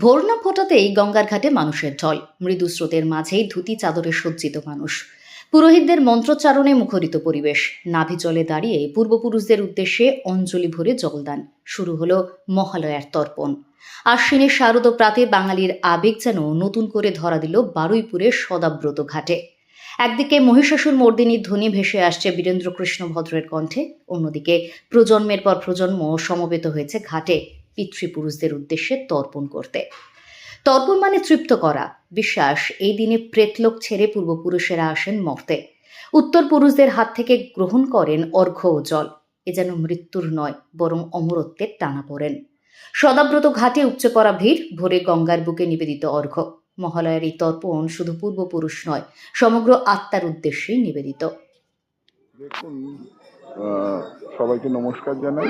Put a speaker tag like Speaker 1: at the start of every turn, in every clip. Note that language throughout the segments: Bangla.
Speaker 1: ভোর না ফোটাতেই গঙ্গার ঘাটে মানুষের ঢল। মৃদু স্রোতের মাঝেই ধুতি চাদরে সজ্জিত মানুষ। পুরোহিতদের মন্ত্রোচ্চারণে মুখরিত পরিবেশ। নাভি জলে দাঁড়িয়ে পূর্বপুরুষদের উদ্দেশ্যে অঞ্জলি ভরে জলদান। শুরু হলো মহালয়ার তর্পণ। আশ্বিনের শারদ প্রাতে বাঙালির আবেগ যেন নতুন করে ধরা দিল বারুইপুরের সদাব্রত ঘাটে। একদিকে মহিষাসুর মর্দিনীর ধ্বনি ভেসে আসছে বীরেন্দ্র কৃষ্ণ ভদ্রের কণ্ঠে। অন্যদিকে প্রজন্মের পর প্রজন্ম সমবেত হয়েছে ঘাটে। পিতৃপুরুষদের উদ্দেশ্যে তর্পণ করতে। তর্পণ মানে তৃপ্ত করা। বিশ্বাস, এই দিনে প্রেতলোক ছেড়ে পূর্বপুরুষেরা আসেন মর্তে। উত্তর পুরুষদের হাত থেকে গ্রহণ করেন অর্ঘ্য ও জল। এ যেন মৃত্যুর নয়, বরং অমরত্বের টানা পড়েন। সদাব্রত ঘাটে উপচে পড়া ভিড়, ভোরে গঙ্গার বুকে নিবেদিত অর্ঘ্য। মহালয়ার এই তর্পণ শুধু পূর্বপুরুষ নয়, সমগ্র আত্মার উদ্দেশ্যেই নিবেদিত।
Speaker 2: দেখুন সবাইকে নমস্কার জানাই।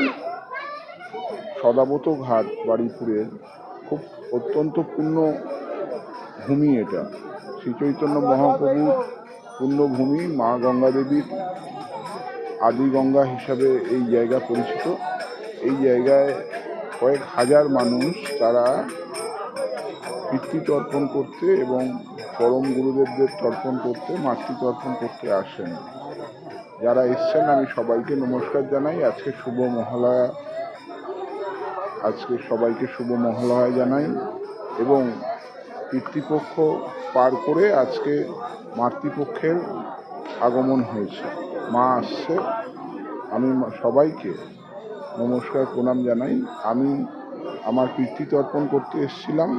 Speaker 2: সদাবত ঘাট বাড়িপুরের খুব অত্যন্ত পূর্ণ ভূমি এটা। শ্রী চৈতন্য মহাপ্রভুর পূর্ণভূমি মা গঙ্গা দেবীর আদি গঙ্গা হিসাবে এই জায়গা পরিচিত। এই জায়গায় কয়েক হাজার মানুষ তারা পিতৃতর্পণ করতে এবং পরম গুরুদেবদের তর্পণ করতে, মাতৃতর্পণ করতে আসেন। যারা এসছেন, আমি সবাইকে নমস্কার জানাই। আজকে শুভ মহালয়া আজকে সবাইকে শুভ মহলয় জানাই এবং পিতৃপক্ষ পার করে আজকে মাতৃপক্ষের আগমন হয়েছে। মা আসছে। আমি সবাইকে নমস্কার, প্রণাম জানাই। আমি আমার পিতৃতর্পণ করতে এসেছিলাম।